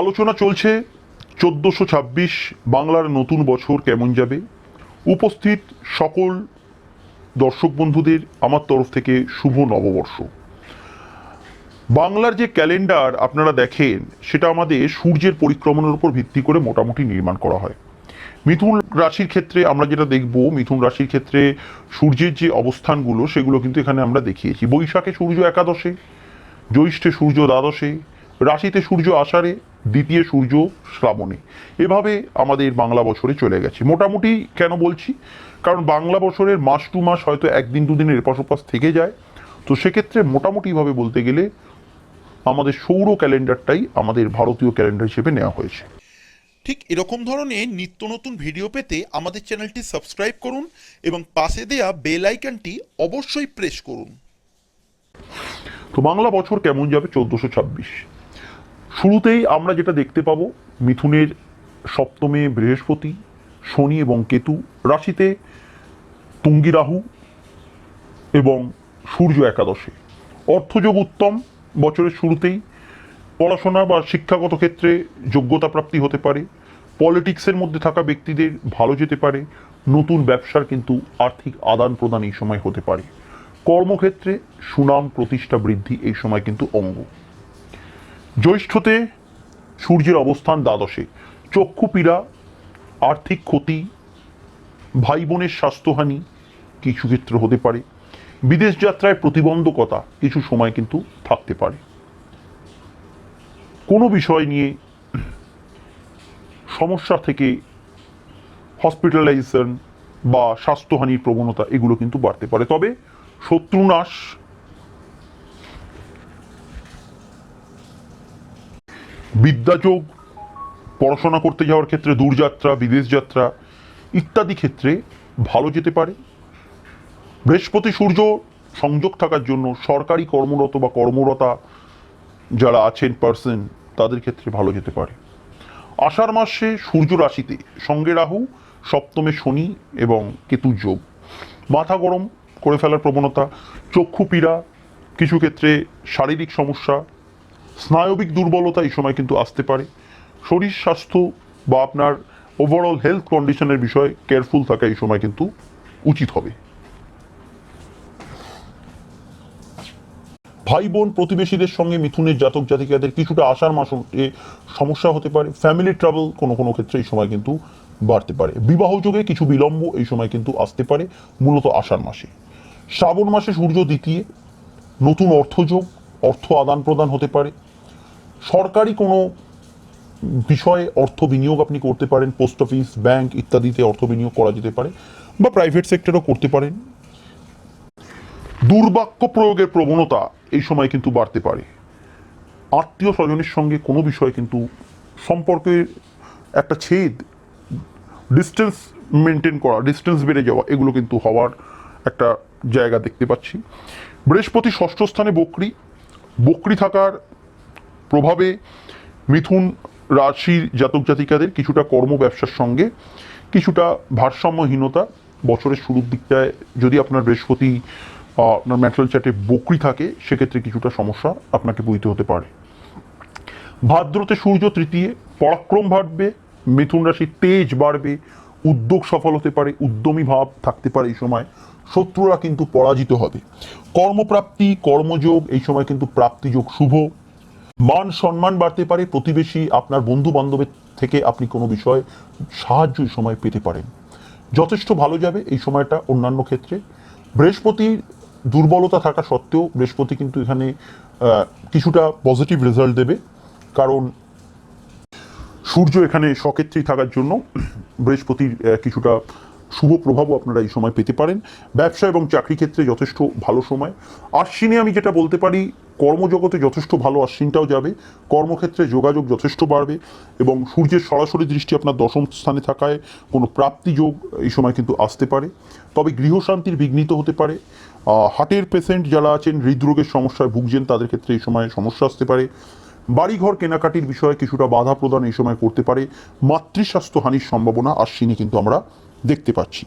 আলোচনা চলছে চোদ্দোশো ছাব্বিশ বাংলার নতুন বছর কেমন যাবে? উপস্থিত সকল দর্শক বন্ধুদের আমার তরফ থেকে শুভ নববর্ষ। বাংলার যে ক্যালেন্ডার আপনারা দেখেন, সেটা আমাদের সূর্যের পরিক্রমণের উপর ভিত্তি করে মোটামুটি নির্মাণ করা হয়। মিথুন রাশির ক্ষেত্রে আমরা যেটা দেখব, মিথুন রাশির ক্ষেত্রে সূর্যের যে অবস্থানগুলো, সেগুলো কিন্তু এখানে আমরা দেখিয়েছি। বৈশাখে সূর্য একাদশে, জ্যৈষ্ঠে সূর্য দ্বাদশে রাশিতে সূর্য আষাঢ়ে দ্বিতীয় সূর্য শ্রাবণে। এভাবে আমাদের বাংলা বছরে চলে গেছে। মোটামুটি কেন বলছি? কারণ বাংলা বছরের মাস টু মাস হয়তো একদিন দুদিনের এপাশ ওপাশ থেকে যায়। তো সেক্ষেত্রে মোটামুটিভাবে বলতে গেলে আমাদের সৌর ক্যালেন্ডারটাই আমাদের ভারতীয় ক্যালেন্ডার হিসেবে নেওয়া হয়েছে। ঠিক এরকম ধরনের নিত্য নতুন ভিডিও পেতে আমাদের চ্যানেলটি সাবস্ক্রাইব করুন এবং পাশে দেয়া বেল আইকনটি অবশ্যই প্রেস করুন। তো বাংলা বছর কেমন যাবে? চোদ্দোশো ছাব্বিশ। শুরুতেই আমরা যেটা দেখতে পাবো, মিথুনের সপ্তমে বৃহস্পতি, শনি এবং কেতু, রাশিতে তুঙ্গি রাহু এবং সূর্য একাদশে। অর্থযোগ উত্তম, বছরের শুরুতেই পড়াশোনা বা শিক্ষাগত ক্ষেত্রে যোগ্যতা প্রাপ্তি হতে পারে, পলিটিক্সের মধ্যে থাকা ব্যক্তিদের ভালো যেতে পারে, নতুন ব্যবসার কিন্তু আর্থিক আদান প্রদান এই সময় হতে পারে। কর্মক্ষেত্রে সুনাম, প্রতিষ্ঠা, বৃদ্ধি এই সময় কিন্তু অঙ্গ। জ্যৈষ্ঠতে সূর্যের অবস্থান দ্বাদশে। চক্ষু পীড়া, আর্থিক ক্ষতি ভাই বোনের স্বাস্থ্যহানি কিছু ক্ষেত্রে হতে পারে। বিদেশ যাত্রায় প্রতিবন্ধকতা কিছু সময় কিন্তু থাকতে পারে। কোনো বিষয় নিয়ে সমস্যা থেকে হসপিটালাইজেশন বা স্বাস্থ্যহানির প্রবণতা এগুলো কিন্তু বাড়তে পারে। তবে শত্রুনাশ বিদ্যাযোগ পড়াশোনা করতে যাওয়ার ক্ষেত্রে দূরযাত্রা, বিদেশ যাত্রা ইত্যাদি ক্ষেত্রে ভালো যেতে পারে। বৃহস্পতি সূর্য সংযোগ থাকার জন্য সরকারি কর্মরত বা কর্মরতা যারা আছেন পার্সন তাদের ক্ষেত্রে ভালো যেতে পারে। আষাঢ় মাসে সূর্য রাশিতে সঙ্গে রাহু, সপ্তমে শনি এবং কেতুর যোগ। মাথা গরম করে ফেলার প্রবণতা, চক্ষু পীড়া, কিছু ক্ষেত্রে শারীরিক সমস্যা স্নায়বিক দুর্বলতা এই সময় কিন্তু আসতে পারে। শরীর স্বাস্থ্য বা আপনার ওভারঅল হেলথ কন্ডিশনের বিষয়ে কেয়ারফুল থাকা এই সময় কিন্তু উচিত হবে। ভাই বোন প্রতিবেশীদের সঙ্গে মিথুনের জাতক জাতিকাদের কিছুটা আসার মাসে সমস্যা হতে পারে। ফ্যামিলি ট্রাভেল কোনো কোনো ক্ষেত্রে এই সময় কিন্তু বাড়তে পারে। বিবাহ যোগে কিছু বিলম্ব এই সময় কিন্তু আসতে পারে, মূলত আষাঢ় মাসে। শ্রাবণ মাসে সূর্য দ্বিতীয়, নতুন অর্থযোগ, অর্থ আদান প্রদান হতে পারে। সরকারি কোনো বিষয়ে অর্থ বিনিয়োগ আপনি করতে পারেন পোস্ট অফিস ব্যাংক ইত্যাদিতে অর্থ বিনিয়োগ করা যেতে পারে বা প্রাইভেট সেক্টরও করতে পারেন। দুর্বাক্য প্রয়োগের প্রবণতা এই সময় কিন্তু বাড়তে পারে। আত্মীয় স্বজনের সঙ্গে কোনো বিষয়ে কিন্তু সম্পর্কের একটা ছেদ ডিস্টেন্স মেনটেন করা ডিস্টেন্স বেড়ে যাওয়া, এগুলো কিন্তু হওয়ার একটা জায়গা দেখতে পাচ্ছি। বৃহস্পতি ষষ্ঠ স্থানে বকরি। বকরি থাকার প্রভাবে মিথুন রাশির জাতক জাতিকাদের কিছুটা কর্ম ব্যবসার সঙ্গে কিছুটা ভারসাম্যহীনতা বছরের শুরুর দিকটায় যদি আপনার বৃহস্পতি আপনার ম্যাটারাল চার্টে বকরি থাকে, সেক্ষেত্রে কিছুটা সমস্যা আপনাকে বুঝতে হতে পারে। ভাদ্রতে সূর্য তৃতীয়, পরাক্রম বাড়বে, মিথুন রাশির তেজ বাড়বে, উদ্যোগ সফল হতে পারে, উদ্যমী ভাব থাকতে পারে এই সময়। শত্রুরা কিন্তু পরাজিত হবে। কর্মপ্রাপ্তি, কর্মযোগ, এই সময় কিন্তু প্রাপ্তিযোগ শুভ। মান সম্মান বাড়তে পারে, প্রতিবেশী আপনার বন্ধু বান্ধবের থেকে আপনি কোনো বিষয়ে সাহায্য এই সময় পেতে পারেন। যথেষ্ট ভালো যাবে এই সময়টা অন্যান্য ক্ষেত্রে। বৃহস্পতির দুর্বলতা থাকা সত্ত্বেও বৃহস্পতি কিন্তু এখানে কিছুটা পজিটিভ রেজাল্ট দেবে। কারণ সূর্য এখানে সক্ষেত্রেই থাকার জন্য বৃহস্পতির কিছুটা শুভ প্রভাবও আপনারা এই সময় পেতে পারেন। ব্যবসা এবং চাকরি ক্ষেত্রে যথেষ্ট ভালো সময়। আশ্বিনে আমি যেটা বলতে পারি কর্মজগতে যথেষ্ট ভালো আশ্বিনটাও যাবে, কর্মক্ষেত্রে যোগাযোগ যথেষ্ট বাড়বে এবং সূর্যের সরাসরি দৃষ্টি আপনার দশম স্থানে থাকায় কোনো প্রাপ্তি যোগ এই সময় কিন্তু আসতে পারে। তবে গৃহশান্তির বিঘ্নিত হতে পারে। হার্টের পেশেন্ট যারা আছেন, হৃদরোগের সমস্যায় ভুগছেন, তাদের ক্ষেত্রে এই সময় সমস্যা আসতে পারে। বাড়িঘর কেনাকাটির বিষয়ে কিছুটা বাধা প্রদান এই সময় করতে পারে। মাতৃস্বাস্থ্য হানির সম্ভাবনা আশ্বিনে কিন্তু আমরা দেখতে পাচ্ছি।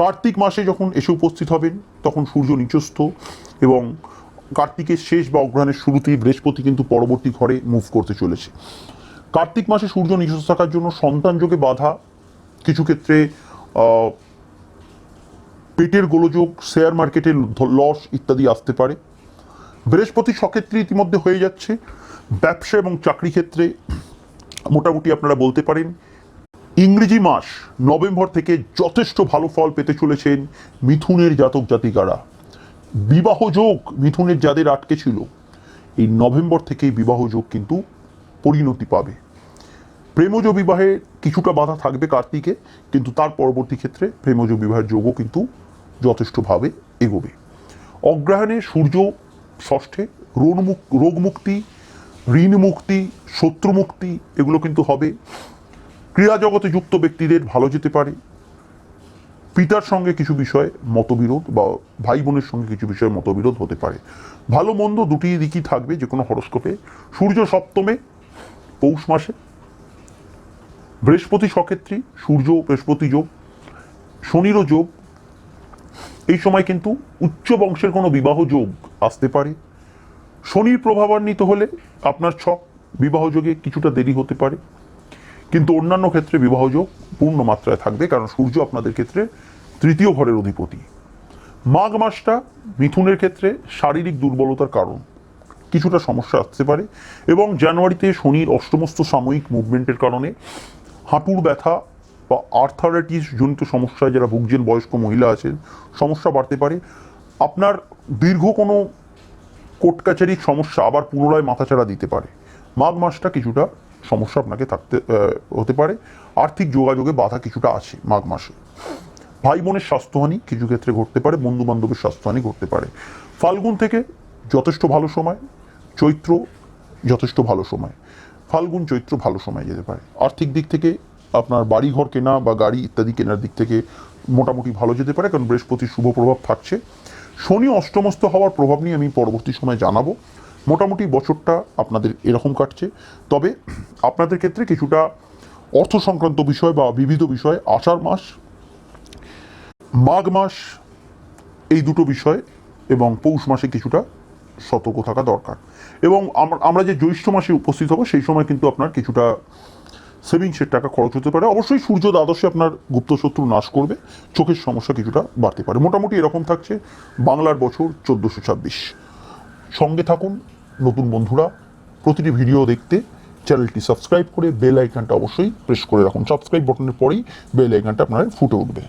কার্তিক মাসে যখন এসে উপস্থিত হবেন, তখন সূর্য নিচস্থ এবং কার্তিকের শেষ বা অগ্রহায়ণের শুরুতেই বৃহস্পতি কিন্তু পরবর্তী ঘরে মুভ করতে চলেছে। কার্তিক মাসে সূর্য নিজস্ব থাকার জন্য সন্তান যোগে বাধা, কিছু ক্ষেত্রে পেটের গোলযোগ শেয়ার মার্কেটে লস ইত্যাদি আসতে পারে। বৃহস্পতি সক্ষেত্রে ইতিমধ্যে হয়ে যাচ্ছে। ব্যবসা এবং চাকরি ক্ষেত্রে মোটামুটি আপনারা বলতে পারেন, ইংরেজি মাস নভেম্বর থেকে যথেষ্ট ভালো ফল পেতে চলেছেন মিথুনের জাতক জাতিকারা। বিবাহ যোগ মিথুনের যাদের আটকে ছিল, এই নভেম্বর থেকেই বিবাহ যোগ কিন্তু পরিণতি পাবে। প্রেমজ বিবাহে কিছুটা বাধা থাকবে কার্তিকে, কিন্তু তার পরবর্তী ক্ষেত্রে প্রেমজ বিবাহের যোগও কিন্তু যথেষ্টভাবে এগোবে। অগ্রহায়ণে সূর্য ষষ্ঠে রোগমুক রোগ মুক্তি ঋণ মুক্তি শত্রু মুক্তি এগুলো কিন্তু হবে। ক্রীড়া জগতে যুক্ত ব্যক্তিদের ভালো যেতে পারে পিতার সঙ্গে কিছু বিষয়ে মতবিরোধ বা ভাই বোনের সঙ্গে কিছু বিষয়ে মতবিরোধ হতে পারে। ভালো মন্দ দুটি দিকই থাকবে যে কোনো হরস্কোপে। সূর্য সপ্তমে, পৌষ মাসে। বৃহস্পতি সক্ষেত্রী, সূর্য বৃহস্পতি যোগ, শনিরও যোগ। এই সময় কিন্তু উচ্চ বংশের কোনো বিবাহ যোগ আসতে পারে। শনির প্রভাবান্বিত হলে আপনার ছক বিবাহ যোগে কিছুটা দেরি হতে পারে। কিন্তু অন্যান্য ক্ষেত্রে বিবাহযোগ পূর্ণ মাত্রায় থাকবে, কারণ সূর্য আপনাদের ক্ষেত্রে তৃতীয় ঘরের অধিপতি। মাঘ মাসটা মিথুনের ক্ষেত্রে শারীরিক দুর্বলতার কারণ। কিছুটা সমস্যা আসতে পারে এবং জানুয়ারিতে শনির অষ্টমস্ত সাময়িক মুভমেন্টের কারণে হাঁটুর ব্যথা বা আর্থারাইটিস জনিত সমস্যায় যারা ভুগছেন, বয়স্ক মহিলা আছেন, সমস্যা বাড়তে পারে। আপনার দীর্ঘ কোনো কোর্ট কাছারির সমস্যা আবার পুনরায় মাথাচাড়া দিতে পারে। মাঘ মাসটা কিছুটা সমস্যা আপনাকে থাকতে হতে পারে। আর্থিক যোগাযোগে বাধা কিছুটা আছে মাঘ মাসে। ভাই বোনের স্বাস্থ্যহানি কিছু ক্ষেত্রে ঘটতে পারে বন্ধু বান্ধবের স্বাস্থ্যহানি ঘটতে পারে। ফাল্গুন থেকে যথেষ্ট ভালো সময়, চৈত্র যথেষ্ট ভালো সময়। ফাল্গুন, চৈত্র ভালো সময় যেতে পারে। আর্থিক দিক থেকে আপনার বাড়ি ঘর কেনা বা গাড়ি ইত্যাদি কেনার দিক থেকে মোটামুটি ভালো যেতে পারে, কারণ বৃহস্পতির শুভ প্রভাব থাকছে। শনি অষ্টমস্ত হওয়ার প্রভাব নিয়ে আমি পরবর্তী সময় জানাব। মোটামুটি বছরটা আপনাদের এরকম কাটছে। তবে আপনাদের ক্ষেত্রে কিছুটা অর্থ সংক্রান্ত বিষয় বা বিবিধ বিষয়, আষাঢ় মাস, মাঘ মাস, এই দুটো বিষয় এবং পৌষ মাসে কিছুটা সতর্ক থাকা দরকার। এবং আমরা- যে জ্যৈষ্ঠ মাসে উপস্থিত হব, সেই সময় কিন্তু আপনার কিছুটা সেভিংসের টাকা খরচ হতে পারে। অবশ্যই সূর্য দ্বাদশে আপনার গুপ্ত শত্রু নাশ করবে, চোখের সমস্যা কিছুটা বাড়তে পারে। মোটামুটি এরকম থাকছে বাংলার বছর চোদ্দোশো ছাব্বিশ। সঙ্গে থাকুন নতুন বন্ধুরা, প্রতিটি ভিডিও দেখতে চ্যানেলটি সাবস্ক্রাইব করে বেল আইকনটা অবশ্যই প্রেস করে রাখুন। সাবস্ক্রাইব বটনের পরেই বেল আইকনটা আপনার ফুটে উঠবে।